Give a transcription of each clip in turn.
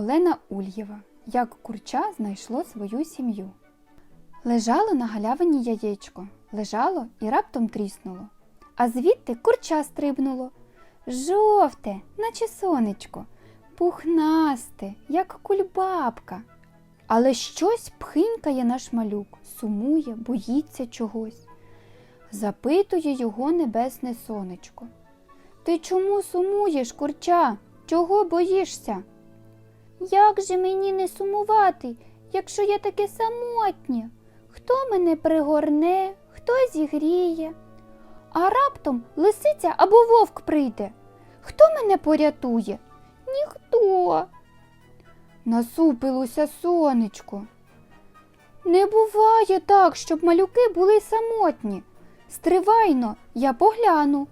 Олена Ульєва. Як курча знайшло свою сім'ю. Лежало на галявині яєчко, лежало і раптом тріснуло. А звідти курча стрибнуло. Жовте, наче сонечко, пухнасте, як кульбабка. Але щось пхинькає наш малюк, сумує, боїться чогось. Запитує його небесне сонечко. Ти чому сумуєш, курча? Чого боїшся? Як же мені не сумувати, якщо я таке самотнє? Хто мене пригорне, хто зігріє? А раптом лисиця або вовк прийде. Хто мене порятує? Ніхто. Насупилося сонечко. Не буває так, щоб малюки були самотні. Стривайно, я погляну.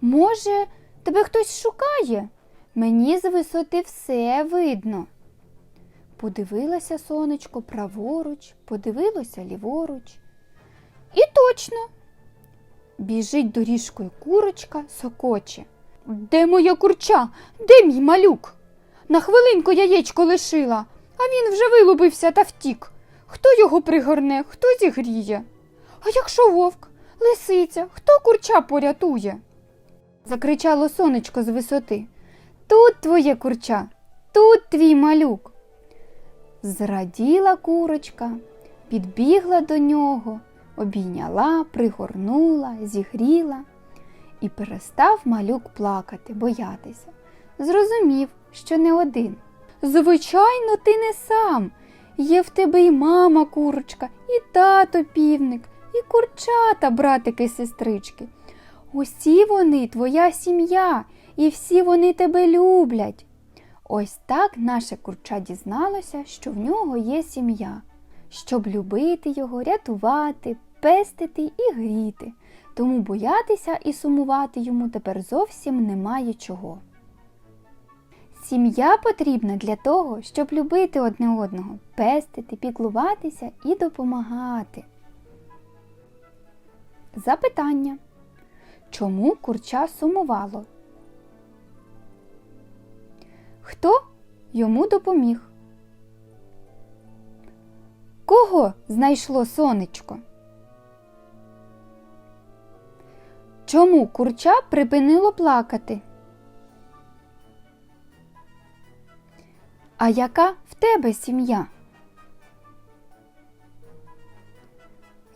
Може, тебе хтось шукає? Мені з висоти все видно. Подивилася сонечко праворуч, подивилося ліворуч. І точно. Біжить доріжкою курочка, сокоче. Де моя курча? Де мій малюк? На хвилинку яєчко лишила, а він вже вилубився та втік. Хто його пригорне, хто зігріє? А якщо вовк, лисиця, хто курча порятує? Закричало сонечко з висоти. Тут твоє курча, тут твій малюк. Зраділа курочка, підбігла до нього, обійняла, пригорнула, зігріла і перестав малюк плакати, боятися. Зрозумів, що не один. Звичайно, ти не сам. Є в тебе і мама курочка, і тато півник, і курчата, братики, сестрички. Усі вони твоя сім'я, і всі вони тебе люблять. Ось так наше курча дізналося, що в нього є сім'я, щоб любити його, рятувати, пестити і гріти. Тому боятися і сумувати йому тепер зовсім немає чого. Сім'я потрібна для того, щоб любити одне одного, пестити, піклуватися і допомагати. Запитання. Чому курча сумувало? Хто йому допоміг? Кого знайшло сонечко? Чому курча припинило плакати? А яка в тебе сім'я?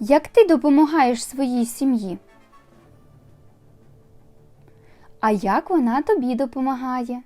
Як ти допомагаєш своїй сім'ї? А як вона тобі допомагає?